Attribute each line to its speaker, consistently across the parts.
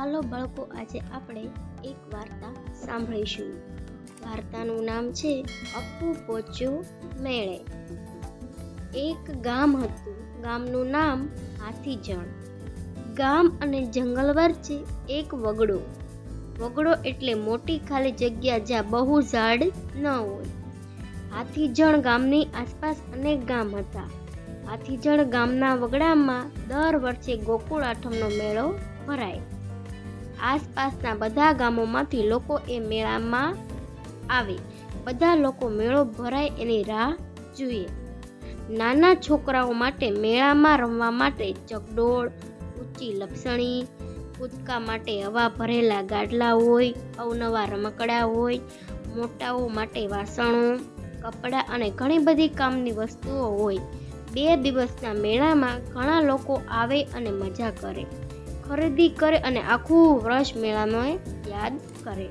Speaker 1: ચાલો બાળકો, આજે આપણે એક વાર્તા સાંભળીશું. વાર્તાનું નામ છે અપ્પુ પહોંચ્યો મેળે. એક ગામ હતું. ગામનું નામ હાથીજણ ગામ અને જંગલ વચ્ચે એક વગડો. વગડો એટલે મોટી ખાલી જગ્યા જ્યાં બહુ ઝાડ ન હોય. હાથીજણ ગામની આસપાસ અનેક ગામ હતા. હાથીજણ ગામના વગડામાં દર વર્ષે ગોકુળ આઠમનો મેળો ભરાય. આસપાસના બધા ગામોમાંથી લોકો એ મેળામાં આવે. બધા લોકો મેળો ભરાય એની રાહ જોઈએ. નાના છોકરાઓ માટે મેળામાં રમવા માટે ચકડોળ, ઊંચી લપસણી, કૂદકા માટે હવા ભરેલા ગાડલા હોય, અવનવા રમકડા હોય, મોટાઓ માટે વાસણો, કપડાં અને ઘણી બધી કામની વસ્તુઓ હોય. બે દિવસના મેળામાં ઘણા લોકો આવે અને મજા કરે. ખરીદી કરે અને આખું વર્ષ મેળાનો યાદ કરે.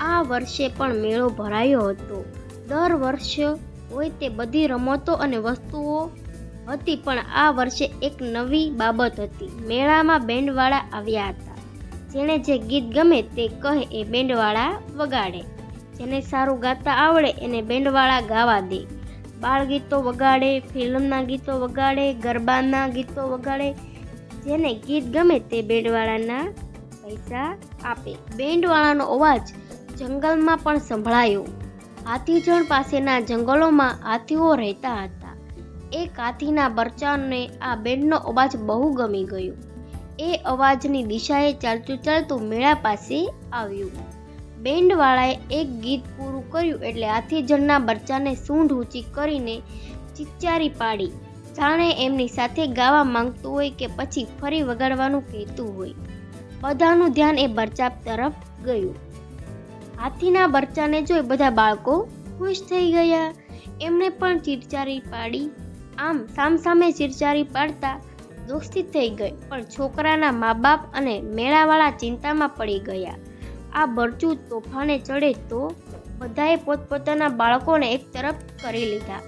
Speaker 1: આ વર્ષે પણ મેળો ભરાયો હતો. દર વર્ષે હોય તે બધી રમતો અને વસ્તુઓ હતી, પણ આ વર્ષે એક નવી બાબત હતી. મેળામાં બેન્ડવાળા આવ્યા હતા. જેને જે ગીત ગમે તે કહે એ બેન્ડવાળા વગાડે. જેને સારું ગાતા આવડે એને બેન્ડવાળા ગાવા દે. બાળ ગીતો વગાડે, ફિલ્મના ગીતો વગાડે, ગરબાના ગીતો વગાડે જેને ગીત ગમે તે બેન્ડવાળાના પૈસા આપે. બેન્ડવાળાનો અવાજ જંગલમાં પણ સંભળાયો. હાથીજણ પાસેના જંગલોમાં હાથીઓ રહેતા હતા. એક હાથીના બરચાને આ બેન્ડનો અવાજ બહુ ગમી ગયો. એ અવાજની દિશાએ ચાલતું ચાલતું મેળા પાસે આવ્યું. બેન્ડવાળાએ એક ગીત પૂરું કર્યું એટલે હાથીજણના બરચાને સૂંઢ ઊંચી કરીને ચિચ્ચારી પાડી. જાણે એમની સાથે ગાવા માંગતું હોય કે પછી ફરી વગાડવાનું કહેતું હોય. બધાનું ધ્યાન એ બરચાપ તરફ ગયું. હાથીના બરચાને જોઈ બધા બાળકો ખુશ થઈ ગયા. એમણે પણ ચીરચારી પાડી. આમ સામસામે ચીરચારી પાડતા દોસ્તી થઈ ગઈ, પણ છોકરાના મા બાપ અને મેળાવાળા ચિંતામાં પડી ગયા. આ બરચું તોફાને ચડે તો બધાએ પોતપોતાના બાળકોને એક તરફ કરી લીધા.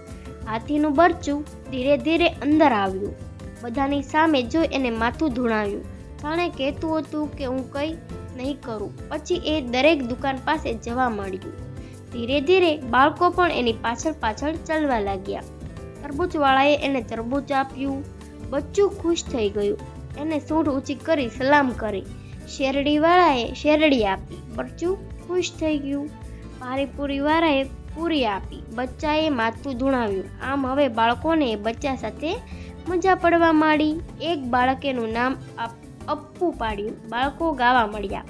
Speaker 1: હાથીનું બરચું ધીરે ધીરે અંદર આવ્યું. બધાની સામે જોઈ એને માથું ધૂણાવ્યું. જાણે કહેતું હતું કે હું કંઈ નહીં કરું. પછી એ દરેક દુકાન પાસે જવા માંડ્યું. ધીરે ધીરે બાળકો પણ એની પાછળ પાછળ ચાલવા લાગ્યા. તરબૂચવાળાએ એને તરબૂચ આપ્યું. બચ્ચું ખુશ થઈ ગયું. એને સૂંઢ ઊંચી કરી સલામ કરી. શેરડીવાળાએ શેરડી આપી. બચ્ચું ખુશ થઈ ગયું. પાણીપુરીવાળાએ પૂરી આપી. બચ્ચાએ માથું ધૂણાવ્યું. આમ હવે બાળકોને બચ્ચા સાથે મજા પડવા માંડી. એક બાળકેનું નામ અપ્પુ પાડ્યું. બાળકો ગાવા મળ્યા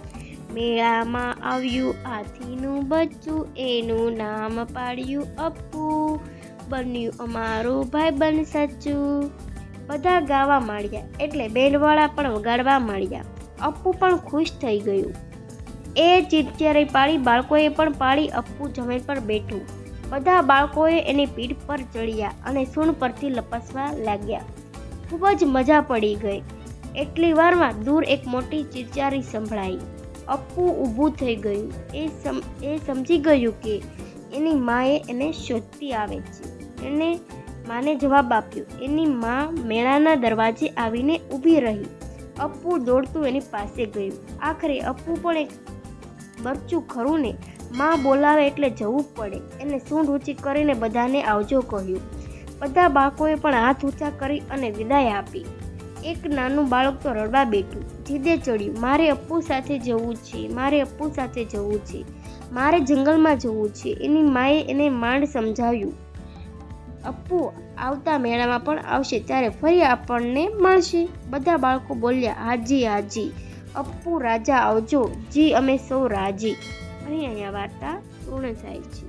Speaker 1: મેળામાં આવ્યું હાથીનું બચ્ચું, એનું નામ પાડ્યું અપ્પુ. બન્યું અમારું ભાઈબંધ સાચું બધા ગાવા માંડ્યા. એટલે બેનવાળા પણ વગાડવા માંડ્યા. અપ્પુ પણ ખુશ થઈ ગયું. એ ચીચિયારી પાડી બાળકોએ પણ પાડી અપ્પુ જમીન પર બેઠું. બધા બાળકોએ એની પીઠ પર ચડ્યા અને સૂણ પરથી લપસવા લાગ્યા. ખૂબ જ મજા પડી ગઈ. એટલી વારમાં દૂર એક મોટી ચીચિયારી સંભળાઈ. અપ્પુ ઊભું થઈ ગયું. એ સમ, એ સમજી ગયું કે એની માએ એને શોધતી આવે છે. એને માને જવાબ આપ્યો. એની મા મેળાના દરવાજે આવીને ઊભી રહી. અપ્પુ દોડતું એની પાસે ગયું. આખરે અપ્પુ પણ એક બરચું ખરું ને માં બોલાવે એટલે જવું પડે. એને શું ઊંચી કરીને બધાને આવજો કહ્યું. બધા બાળકોએ પણ હાથ ઊંચા કરી અને વિદાય આપી. એક નાનું બાળક તો રડવા બેઠું. જીદે ચડ્યું, મારે અપ્પુ સાથે જવું છે, મારે અપ્પુ સાથે જવું છે, મારે જંગલમાં જવું છે. એની માએ એને માંડ સમજાવ્યું. અપ્પુ આવતા મેળામાં પણ આવશે, ત્યારે ફરી આપણને મળશે. બધા બાળકો બોલ્યા, હાજી હાજી. અપ્પુ રાજા આવજો જી અમે સૌ રાજી. અહીં અહીંયા વાર્તા પૂર્ણ થાય છે.